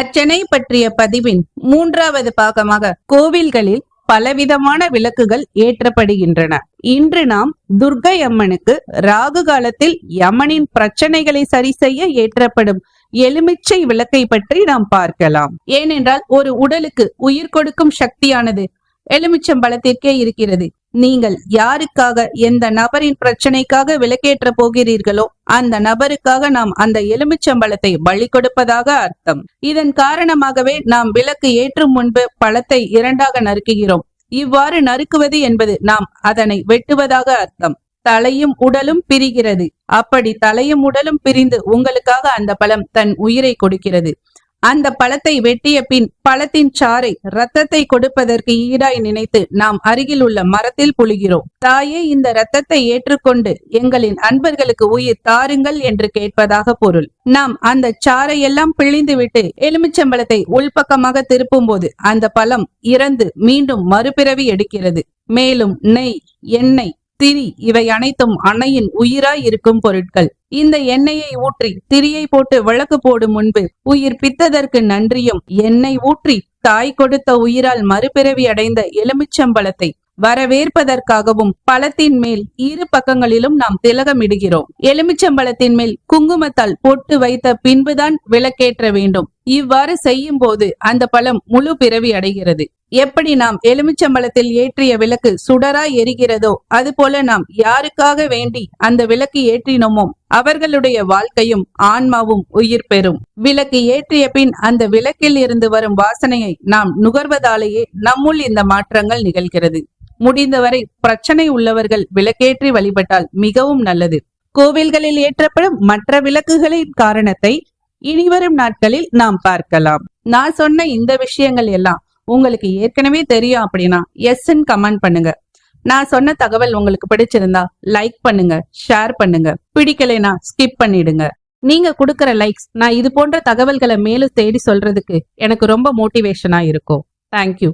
அச்சனை பற்றிய பதிவின் மூன்றாவது பாகமாக கோவில்களில் பலவிதமான விளக்குகள் ஏற்றப்படுகின்றன. இன்று நாம் துர்கை அம்மனுக்கு ராகு காலத்தில் யமனின் பிரச்சனைகளை சரி செய்ய ஏற்றப்படும் எலுமிச்சை விளக்கை பற்றி நாம் பார்க்கலாம். ஏனென்றால் ஒரு உடலுக்கு உயிர் கொடுக்கும் சக்தியானது எலுமிச்சம்பழத்திற்கே இருக்கிறது. நீங்கள் யாருக்காக எந்த நபரின் பிரச்சனைக்காக விலக்கேற்ற போகிறீர்களோ அந்த நபருக்காக நாம் அந்த எலுமிச்சம்பழத்தை பலி கொடுப்பதாக அர்த்தம். இதன் காரணமாகவே நாம் விளக்கு ஏற்றும் முன்பு பழத்தை இரண்டாக நறுக்குகிறோம். இவ்வாறு நறுக்குவது என்பது நாம் அதனை வெட்டுவதாக அர்த்தம். தலையும் உடலும் பிரிகிறது. அப்படி தலையும் உடலும் பிரிந்து உங்களுக்காக அந்த பழம் தன் உயிரை கொடுக்கிறது. அந்த பழத்தை வெட்டிய பின் பழத்தின் சாறை ரத்தத்தை கொடுப்பதற்கு ஈடாய் நினைத்து நாம் அருகில் உள்ள மரத்தில் புழுகிறோம். தாயே இந்த ரத்தத்தை ஏற்றுக்கொண்டு எங்களின் அன்பர்களுக்கு உயிர் தாருங்கள் என்று கேட்பதாக பொருள். நாம் அந்த சாறையெல்லாம் பிழிந்துவிட்டு எலுமிச்சம்பழத்தை உள்பக்கமாக திருப்பும் போது அந்த பழம் இறந்து மீண்டும் மறுபிறவி எடுக்கிறது. மேலும் நெய் எண்ணெய் திரி இவை அனைத்தும் அன்னையின் உயிராய் இருக்கும் பொருட்கள். இந்த எண்ணெயை ஊற்றி திரியை போட்டு விளக்கு போடும் முன்பு உயிர் பித்ததற்கு நன்றியும் எண்ணெய் ஊற்றி தாய் கொடுத்த உயிரால் மறுபிறவி அடைந்த எலுமிச்சம்பழத்தை வரவேற்பதற்காகவும் பழத்தின் மேல் இரு பக்கங்களிலும் நாம் திலகமிடுகிறோம். எலுமிச்சம்பழத்தின் மேல் குங்குமத்தால் பொட்டு வைத்த பின்புதான் விளக்கேற்ற வேண்டும். இவ்வாறு செய்யும் போது அந்த பழம் முழு பிறவி அடைகிறது. எப்படி நாம் எலுமிச்சம்பழத்தில் ஏற்றிய விளக்கு சுடராய் எரிகிறதோ அதுபோல நாம் யாருக்காக வேண்டி அந்த விளக்கு ஏற்றினோமோ அவர்களுடைய வாழ்க்கையும் ஆன்மாவும் உயிர் பெறும். விளக்கு ஏற்றிய பின் அந்த விளக்கில் இருந்து வரும் வாசனையை நாம் நுகர்வதாலேயே நம்முள் இந்த மாற்றங்கள் நிகழ்கிறது. முடிந்தவரை பிரச்சனை உள்ளவர்கள் விளக்கேற்றி வழிபட்டால் மிகவும் நல்லது. கோவில்களில் ஏற்றப்படும் மற்ற விளக்குகளின் காரணத்தை இனிவரும் நாட்களில் நாம் பார்க்கலாம். நான் சொன்ன இந்த விஷயங்கள் எல்லாம் உங்களுக்கு ஏற்கனவே தெரியும் அப்படின்னா எஸ்ன்னு கமெண்ட் பண்ணுங்க. நான் சொன்ன தகவல் உங்களுக்கு பிடிச்சிருந்தா லைக் பண்ணுங்க ஷேர் பண்ணுங்க. பிடிக்கலைனா ஸ்கிப் பண்ணிடுங்க. நீங்க கொடுக்கற லைக்ஸ் நான் இது போன்ற தகவல்களை மேலும் தேடி சொல்றதுக்கு எனக்கு ரொம்ப மோட்டிவேஷனா இருக்கும். தேங்க்யூ